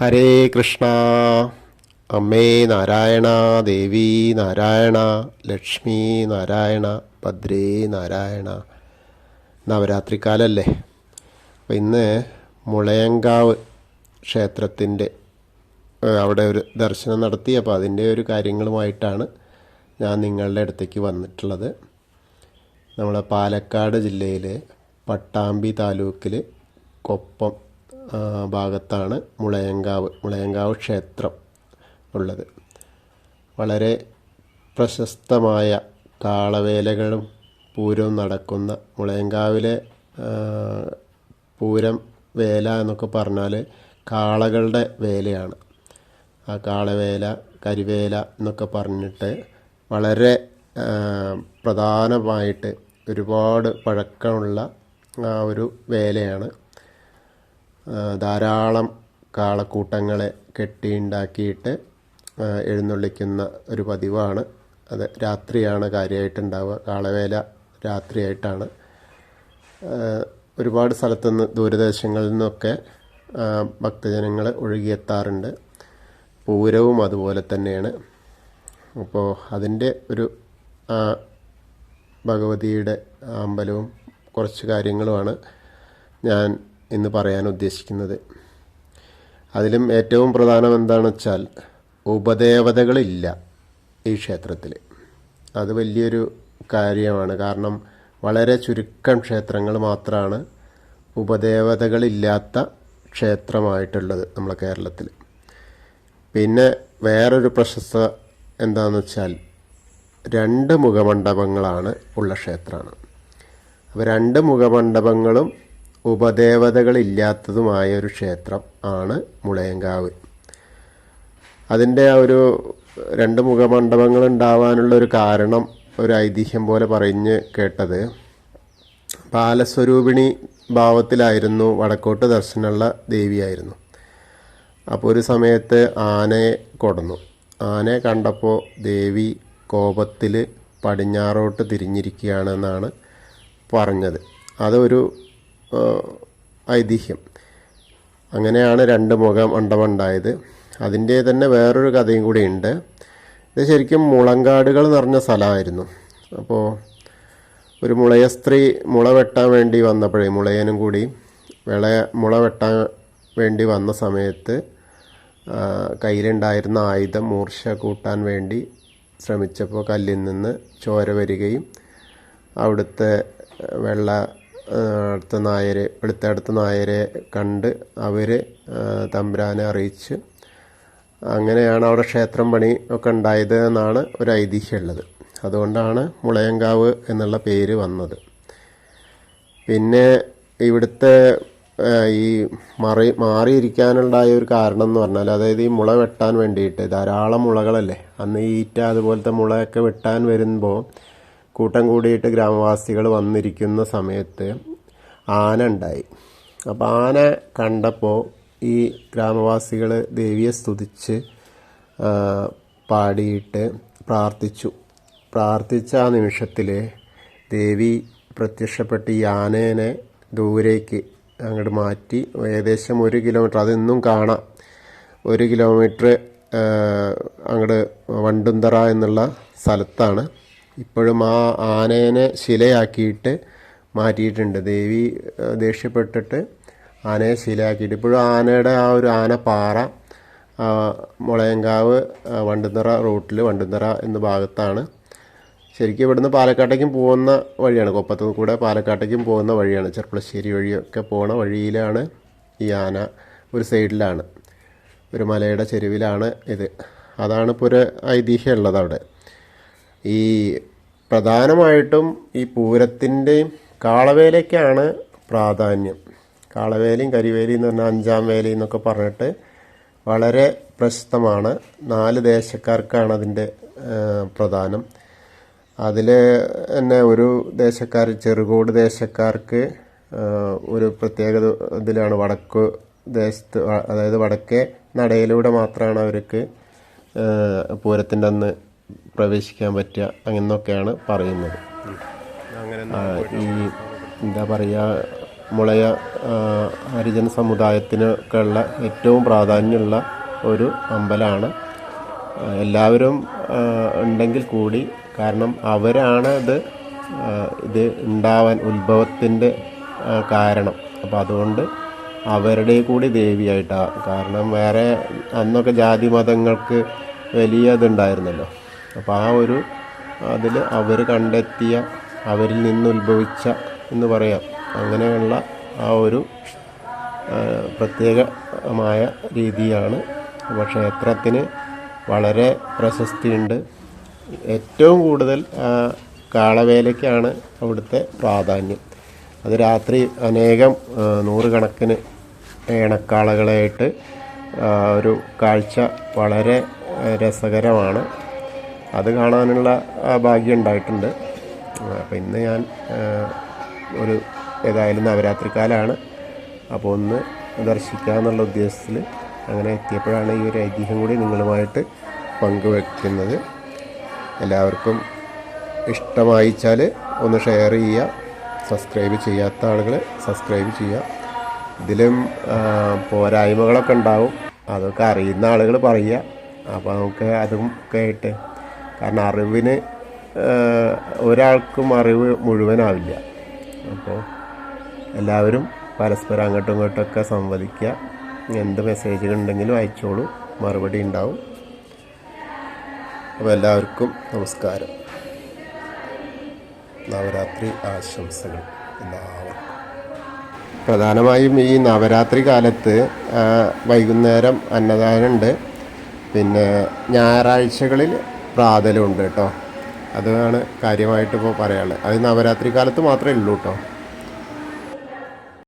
ഹരേ കൃഷ്ണ. അമ്മേ നാരായണ ദേവി നാരായണ ലക്ഷ്മി നാരായണ ഭദ്രേ നാരായണ. നവരാത്രിക്കാലല്ലേ? അപ്പം ഇന്ന് മുളയങ്കാവ് ക്ഷേത്രത്തിന്റെ അവിടെ ഒരു ദർശനം നടത്തി. അപ്പോൾ അതിന്റെ ഒരു കാര്യങ്ങളുമായിട്ടാണ് ഞാൻ നിങ്ങളുടെ അടുത്തേക്ക് വന്നിട്ടുള്ളത്. നമ്മളെ പാലക്കാട് ജില്ലയിലെ പട്ടാമ്പി താലൂക്കിൽ കൊപ്പം ഭാഗത്താണ് മുളയങ്കാവ് മുളയങ്കാവ് ക്ഷേത്രം ഉള്ളത്. വളരെ പ്രശസ്തമായ താളവേലകളും പൂരവും നടക്കുന്ന മുളയങ്കാവിലെ പൂരം വേല എന്നൊക്കെ പറഞ്ഞാൽ കാളകളുടെ വേലയാണ്. ആ കാളവേല കരിവേല എന്നൊക്കെ പറഞ്ഞിട്ട് വളരെ പ്രധാനമായിട്ട് ഒരുപാട് പഴക്കമുള്ള ആ ഒരു വേലയാണ്. ധാരാളം കാളക്കൂട്ടങ്ങളെ കെട്ടിയുണ്ടാക്കിയിട്ട് എഴുന്നള്ളിക്കുന്ന ഒരു പതിവാണ്. അത് രാത്രിയാണ് കാര്യമായിട്ടുണ്ടാവുക കാളവേല രാത്രിയായിട്ടാണ്. ഒരുപാട് സ്ഥലത്തുനിന്ന് ദൂരദേശങ്ങളിൽ നിന്നൊക്കെ ഭക്തജനങ്ങൾ ഒഴുകിയെത്താറുണ്ട്. പൂരവും അതുപോലെ തന്നെയാണ്. അപ്പോൾ അതിന്റെ ഒരു ഭഗവതിയുടെ അമ്പലവും കുറച്ച് കാര്യങ്ങളുമാണ്. ഞാൻ ഇന്ന് പറയാൻ ഉദ്ദേശിക്കുന്നത്. അതിലും ഏറ്റവും പ്രധാനം എന്താണെന്ന് വെച്ചാൽ ഉപദേവതകളില്ല ഈ ക്ഷേത്രത്തിൽ. അത് വലിയൊരു കാര്യമാണ്. കാരണം വളരെ ചുരുക്കം ക്ഷേത്രങ്ങൾ മാത്രമാണ് ഉപദേവതകളില്ലാത്ത ക്ഷേത്രമായിട്ടുള്ളത് നമ്മളെ കേരളത്തിൽ. പിന്നെ വേറൊരു പ്രശസ്ത എന്താണെന്ന് വെച്ചാൽ രണ്ട് മുഖമണ്ഡപങ്ങളാണ് ഉള്ള ക്ഷേത്രമാണ്. അപ്പോൾ രണ്ട് മുഖമണ്ഡപങ്ങളും ഉപദേവതകളില്ലാത്തതുമായ ഒരു ക്ഷേത്രം ആണ് മുളയങ്കാവ്. അതിന്റെ ആ ഒരു രണ്ട് മുഖമണ്ഡപങ്ങൾ ഉണ്ടാവാനുള്ള ഒരു കാരണം ഒരു ഐതിഹ്യം പോലെ പറഞ്ഞ് കേട്ടത്. ബാലസ്വരൂപിണി ഭാവത്തിലായിരുന്നു വടക്കോട്ട് ദർശനമുള്ള ദേവിയായിരുന്നു. അപ്പോൾ ഒരു സമയത്ത് ആനയെ കൊടന്നു. ആനയെ കണ്ടപ്പോൾ ദേവി കോപത്തിൽ പടിഞ്ഞാറോട്ട് തിരിഞ്ഞിരിക്കുകയാണെന്നാണ് പറഞ്ഞത്. അതൊരു ഐതിഹ്യം. അങ്ങനെയാണ് രണ്ട് മുഖം അണ്ടമുണ്ടായത്. അതിന്റെ തന്നെ വേറൊരു കഥയും കൂടി ഉണ്ട്. ഇത് ശരിക്കും മുളങ്കാടുകൾ നിറഞ്ഞ സ്ഥലമായിരുന്നു. അപ്പോൾ ഒരു മുളയ സ്ത്രീ മുള വെട്ടാൻ വേണ്ടി വന്നപ്പോഴേ മുളയനും കൂടി വിള മുള വെട്ടാൻ വേണ്ടി വന്ന സമയത്ത് കയ്യിലുണ്ടായിരുന്ന ആയുധം മൂർച്ച കൂട്ടാൻ വേണ്ടി ശ്രമിച്ചപ്പോൾ കല്ലിൽ നിന്ന് ചോര വരികയും അവിടുത്തെ വെള്ള അടുത്ത നായരെ വെളുത്തടുത്ത നായരെ കണ്ട് അവർ തമ്പുരാനെ അറിയിച്ച് അങ്ങനെയാണ് അവിടെ ക്ഷേത്രം പണി ഒക്കെ ഉണ്ടായത് എന്നാണ് ഒരു ഐതിഹ്യമുള്ളത് അതുകൊണ്ടാണ് മുളയങ്കാവ് എന്നുള്ള പേര് വന്നത്. പിന്നെ ഇവിടുത്തെ ഈ മറി മാറിയിരിക്കാനുണ്ടായ ഒരു കാരണം എന്ന് പറഞ്ഞാൽ അതായത് ഈ മുള വെട്ടാൻ വേണ്ടിയിട്ട് ധാരാളം മുളകളല്ലേ അന്ന് ഈറ്റ അതുപോലത്തെ മുളയൊക്കെ വെട്ടാൻ വരുമ്പോൾ കൂട്ടം കൂടിയിട്ട് ഗ്രാമവാസികൾ വന്നിരിക്കുന്ന സമയത്ത് ആന ഉണ്ടായി. അപ്പോൾ ആന കണ്ടപ്പോൾ ഈ ഗ്രാമവാസികൾ ദേവിയെ സ്തുതിച്ച് പാടിയിട്ട് പ്രാർത്ഥിച്ചു. പ്രാർത്ഥിച്ച ആ നിമിഷത്തിൽ ദേവി പ്രത്യക്ഷപ്പെട്ട് ഈ ആനേനെ ദൂരേക്ക് അങ്ങോട്ട് മാറ്റി. ഏകദേശം ഒരു കിലോമീറ്റർ അതെന്നും കാണാം. ഒരു കിലോമീറ്റർ അങ്ങോട്ട് വണ്ടുന്തറ എന്നുള്ള സ്ഥലത്താണ് ഇപ്പോഴും ആ ആനേനെ ശിലയാക്കിയിട്ട് മാറ്റിയിട്ടുണ്ട്. ദേവി ദേഷ്യപ്പെട്ടിട്ട് ആനയെ ശിലയാക്കിയിട്ട്. ഇപ്പോഴും ആനയുടെ ആ ഒരു ആനപ്പാറ മുളയങ്കാവ് ആ, വണ്ടുന്തറ റൂട്ടിൽ വണ്ടുന്തറ എന്ന ഭാഗത്താണ്. ശരിക്കും ഇവിടുന്ന് പാലക്കാട്ടേക്കും പോകുന്ന വഴിയാണ്. കൊപ്പത്തു കൂടെ പാലക്കാട്ടേക്കും പോകുന്ന വഴിയാണ്. ചെർപ്പളശ്ശേരി വഴിയൊക്കെ പോണ വഴിയിലാണ് ഈ ആന ഒരു സൈഡിലാണ്. ഒരു മലയുടെ ചെരുവിലാണ് ഇത്. അതാണ് ഇപ്പോൾ ഒരു ഐതിഹ്യമുള്ളത് അവിടെ. ഈ പ്രധാനമായിട്ടും ഈ പൂരത്തിന്റെയും കാളവേലയ്ക്കാണ് പ്രാധാന്യം. കാളവേലയും കരിവേലയും എന്ന് പറഞ്ഞാൽ അഞ്ചാം വേലയും എന്നൊക്കെ പറഞ്ഞിട്ട് വളരെ പ്രശസ്തമാണ്. നാല് ദേശക്കാർക്കാണ് അതിന്റെ പ്രധാനം. അതിൽ തന്നെ ഒരു ദേശക്കാർ ചെറുകോട് ദേശക്കാർക്ക് ഒരു പ്രത്യേക ഇതിലാണ് വടക്ക് ദേശത്ത് അതായത് വടക്കേ നടയിലൂടെ മാത്രമാണ് അവർക്ക് പൂരത്തിന്റെ അന്ന് പ്രവേശിക്കാൻ പറ്റുക അങ്ങനെയൊക്കെയാണ് പറയുന്നത്. ഈ എന്താ പറയുക മുളയ ഹരിജന സമുദായത്തിനൊക്കെ ഉള്ള ഏറ്റവും പ്രാധാന്യമുള്ള ഒരു അമ്പലമാണ് എല്ലാവരും ഉണ്ടെങ്കിൽ കൂടി കാരണം അവരാണ് ഇത് ഇത് ഉണ്ടാവാൻ ഉത്ഭവത്തിന്റെ കാരണം. അപ്പോൾ അതുകൊണ്ട് അവരുടെ കൂടി ദേവിയായിട്ടാണ് കാരണം വേറെ അന്നൊക്കെ ജാതി മതങ്ങൾക്ക് വലിയ ഇതുണ്ടായിരുന്നല്ലോ. അപ്പോൾ ആ ഒരു അതിൽ അവർ കണ്ടെത്തിയ അവരിൽ നിന്ന് ഉത്ഭവിച്ച എന്ന് പറയാം. അങ്ങനെയുള്ള ആ ഒരു പ്രത്യേകമായ രീതിയാണ്. അപ്പോൾ ക്ഷേത്രത്തിന് വളരെ പ്രശസ്തിയുണ്ട്. ഏറ്റവും കൂടുതൽ കാളവേലയ്ക്കാണ് അവിടുത്തെ പ്രാധാന്യം. അത് രാത്രി അനേകം നൂറുകണക്കിന് ഏണക്കാളകളായിട്ട് ഒരു കാഴ്ച വളരെ രസകരമാണ്. അത് കാണാനുള്ള ഭാഗ്യം ഉണ്ടായിട്ടുണ്ട്. അപ്പോൾ ഇന്ന് ഞാൻ ഒരു ഏതായാലും നവരാത്രി കാലമാണ് അപ്പോൾ ഒന്ന് ദർശിക്കുക എന്നുള്ള ഉദ്ദേശത്തിൽ അങ്ങനെ എത്തിയപ്പോഴാണ് ഈ ഒരു ഐതിഹ്യം കൂടി നിങ്ങളുമായിട്ട് പങ്കുവെക്കുന്നത്. എല്ലാവർക്കും ഇഷ്ടമായിച്ചാൽ ഒന്ന് ഷെയർ ചെയ്യുക സബ്സ്ക്രൈബ് ചെയ്യാത്ത ആളുകൾ സബ്സ്ക്രൈബ് ചെയ്യുക. ഇതിലും പോരായ്മകളൊക്കെ ഉണ്ടാവും. അതൊക്കെ അറിയുന്ന ആളുകൾ പറയുക. അപ്പോൾ നമുക്ക് അതും ആയിട്ട് കാരണം അറിവിന് ഒരാൾക്കും അറിവ് മുഴുവനാവില്ല. അപ്പോൾ എല്ലാവരും പരസ്പരം അങ്ങോട്ടും ഇങ്ങോട്ടൊക്കെ സംവദിക്കുക. എന്ത് മെസ്സേജുകൾ ഉണ്ടെങ്കിലും അയച്ചോളൂ. മറുപടി ഉണ്ടാവും. അപ്പോൾ എല്ലാവർക്കും നമസ്കാരം. നവരാത്രി ആശംസകൾ എല്ലാവർക്കും. പ്രധാനമായും ഈ നവരാത്രി കാലത്ത് വൈകുന്നേരം അന്നദാനമുണ്ട് പിന്നെ ഞായറാഴ്ചകളിൽ പ്രാതലുണ്ട് കേട്ടോ. അതാണ് കാര്യമായിട്ട് ഇപ്പോൾ പറയാനുള്ളത്. അത് നവരാത്രി കാലത്ത് മാത്രമേ ഉള്ളൂ കേട്ടോ.